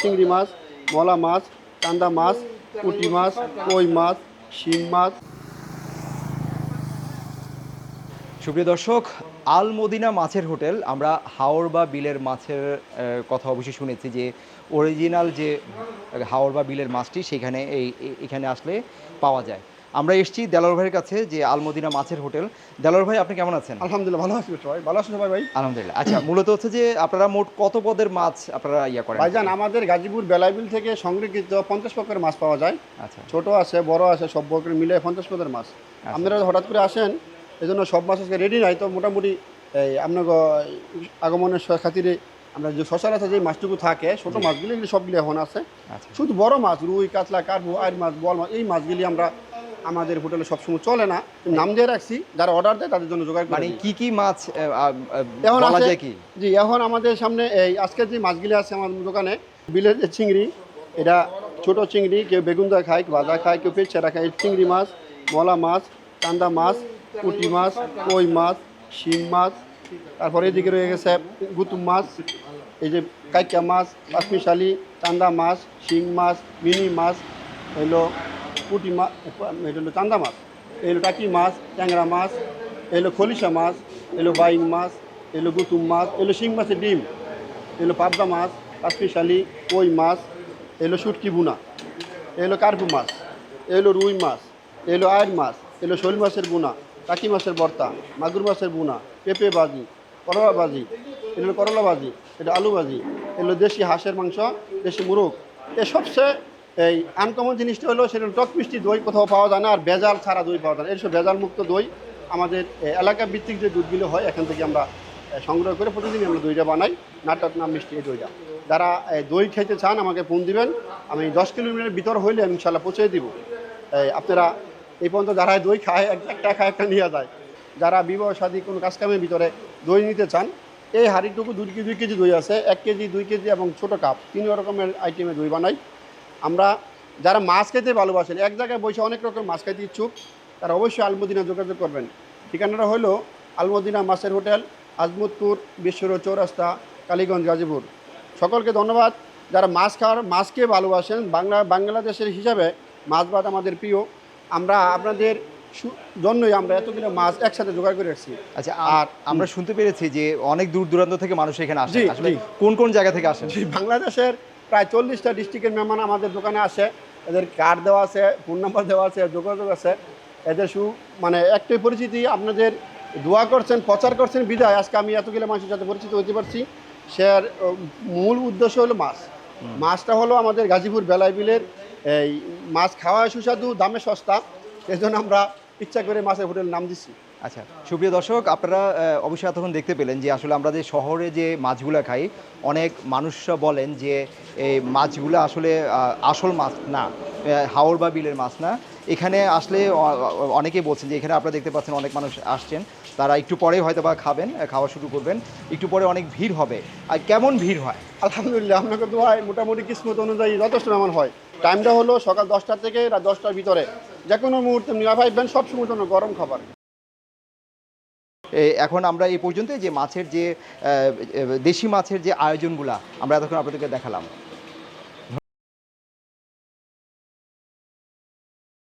চিংড়ি মাছ, মলা মাছ, কান্দা মাছ, পুঁটি মাছ, কই মাছ শিং মাছ। সুপ্রিয় দর্শক আল মদিনা মাছের হোটেল, আমরা হাওড় বা বিলের মাছের কথা অবশ্যই শুনেছি যে অরিজিনাল যে হাওড় বা বিলের মাছটি, সেখানে এই এখানে আসলে পাওয়া যায়। আমরা এসেছি দেলোর ভাইয়ের কাছে যে আলমদিনা মাছের হোটেল। দেলোর ভাই আপনি কেমন আছেন? আলহামদুলিল্লাহ ভালো আছি সবাই। ভালো আছেন সবাই ভাই? আলহামদুলিল্লাহ। আচ্ছা মূলত হচ্ছে যে আপনারা মোট কত পদের মাছ আপনারা ইয়া করেন? ভাইজান আমাদের গাজীপুর বেলাইবিল থেকে সংরক্ষিত পঞ্চাশ প্রকারের মাছ পাওয়া যায়। আচ্ছা। ছোট আছে বড় আছে সব প্রকার মিলে পঞ্চাশ পদের মাছ। আপনারা হঠাৎ করে আসেন এই জন্য সব মাছ আজকে রেডি নাই তো মোটামুটি এই আপনার আগমনের খাতিরে আমরা যে সচরাচর যে মাছটুকু থাকে ছোট মাছগুলি সবগুলি এখন আছে। আচ্ছা। শুধু বড় মাছ রুই কাতলা কার্পু আইর মাছ বল মাছ এই মাছগুলি আমরা আমাদের হোটেলে সবসময় চলে না নাম দিয়ে রাখছি যারা অর্ডার দেয় তাদের জন্য জোগাড় করে মানে। কি কি মাছ এখন আছে কি জি এখন আমাদের সামনে এই আজকে যে মাছগুলি আছে আমাদের দোকানে বিলের চিংড়ি এটা ছোট চিংড়ি কেউ বেগুন দা খায় কেউ ভাজা খায় কেউ পেঁচা খায় চিংড়ি মাছ মলা মাছ কান্দা মাছ পুঁটি মাছ কই মাছ শিং মাছ তারপরে এদিকে রয়ে গেছে গুতুম মাছ এই যে কাইকা মাছ পাঁচমিশালি চান্দা মাছ শিং মাছ মিনি মাছ হইল পুঁটি মাছ এটা হলো চান্দা মাছ এলো টাকি মাছ ট্যাংরা মাছ এলো খলিশা মাছ এলো বাইং মাছ এলো গুতুম মাছ এলো শিং মাছের ডিম এলো পাবদা মাছ পাঁচমিশালি কই মাছ এলো শুটকি বুনা এলো কার্পু মাছ এলো রুই মাছ এলো আয়ের মাছ এলো শোল মাছের বুনা টাকি মাছের ভর্তা মাগুর মাছের বুনা পেঁপে বাজি করলা বাজি এলো করলা বাজি এটা আলু বাজি এলো দেশি হাঁসের মাংস দেশি মুরগ এ সবচেয়ে এই আনকমন জিনিসটা হলো সেটা টক মিষ্টি দই কোথাও পাওয়া যায় না আর ভেজাল ছাড়া দই পাওয়া যায় না। এইসব ভেজাল মুক্ত দই আমাদের এলাকা ভিত্তিক যে দুধগুলো হয়, এখান থেকে আমরা সংগ্রহ করে প্রতিদিন আমরা দইটা বানাই। নাটক নাম মিষ্টি এই দইটা। যারা দই খেতে চান, আমাকে ফোন দিবেন। আমি দশ কিলোমিটার ভিতর হইলে আমি ইনশাল্লাহ পৌঁছে দিব। আপনারা এই পর্যন্ত যারা দই খায়, এক- একটা খায়, একটা নিয়ে যায়। যারা বিবাহ শাদী কোনো কাজকামের ভিতরে দই নিতে চান, এই হাঁড়িটুকু দুই কেজি দুই কেজি দই আছে। এক কেজি, দুই কেজি এবং ছোটো কাপ। তিন রকমের আইটেমে দই বানাই। আমরা যারা মাছ খেতে ভালোবাসেন এক জায়গায় বসে অনেক রকম মাছ খেতে ইচ্ছুক তারা অবশ্যই আলমদিনা যোগাযোগ করবেন। ঠিকানাটা হলো আলমদিনা মাছের হোটেল আজমতপুর বিশ্বর চৌরাস্তা কালীগঞ্জ গাজীপুর। সকলকে ধন্যবাদ। যারা মাছ খাওয়ার মাছকে ভালোবাসেন বাংলা বাংলাদেশের হিসাবে মাছ ভাত আমাদের প্রিয়। আমরা আপনাদের জন্যই আমরা এতগুলো মাছ একসাথে জোগাড় করে রাখছি। আচ্ছা আর- আমরা শুনতে পেরেছি যে অনেক দূর দূরান্ত থেকে মানুষ এখানে আসে কোন কোন জায়গা থেকে আসেন? জি, বাংলাদেশের প্রায় চল্লিশটা ডিস্ট্রিক্টের মেহমান আমাদের দোকানে আসে। এদের কার্ড দেওয়া আছে ফোন নাম্বার দেওয়া আছে যোগাযোগ আছে। এদের সু মানে একটাই পরিচিতি আপনাদের দোয়া করছেন প্রচার করছেন বিদায়। আজকে আমি এতগুলো মানুষের সাথে পরিচিত হতে পারছি। সে আর, মূল উদ্দেশ্য হলো মাছ। মাছটা হলো আমাদের গাজীপুর বেলায় বিলের এই মাছ খাওয়া সুস্বাদু দামে সস্তা। এই আমরা ইচ্ছা করে মাছের হোটেল নাম দিচ্ছি আচ্ছা সুপ্রিয় দর্শক, আপনারা অবশ্যই এতক্ষণ দেখতে পেলেন যে আসলে আমরা যে শহরে যে মাছগুলো খাই, অনেক মানুষরা বলেন যে এই মাছগুলো আসলে আসল মাছ না। হাওর বা বিলের মাছ না। এখানে আসলে অনেকেই বলছেন যে এখানে আপনারা দেখতে পাচ্ছেন অনেক মানুষ আসছেন। তারা একটু পরে হয়তো বা খাবেন খাওয়া শুরু করবেন। একটু পরে অনেক ভিড় হবে। আর কেমন ভিড় হয়? আলহামদুলিল্লাহ আপনাকে তো হয় মোটামুটি কিসমত অনুযায়ী যথেষ্ট আমার হয়। টাইমটা হলো সকাল দশটা থেকে রাত দশটার ভিতরে। যে কোনো মুহূর্তে নিয়ে সব সময় জন্য গরম খাবার। এখন আমরা এই পর্যন্ত যে মাছের যে দেশি মাছের যে আয়োজনগুলা আমরা এতক্ষণ আপনাদেরকে দেখালাম।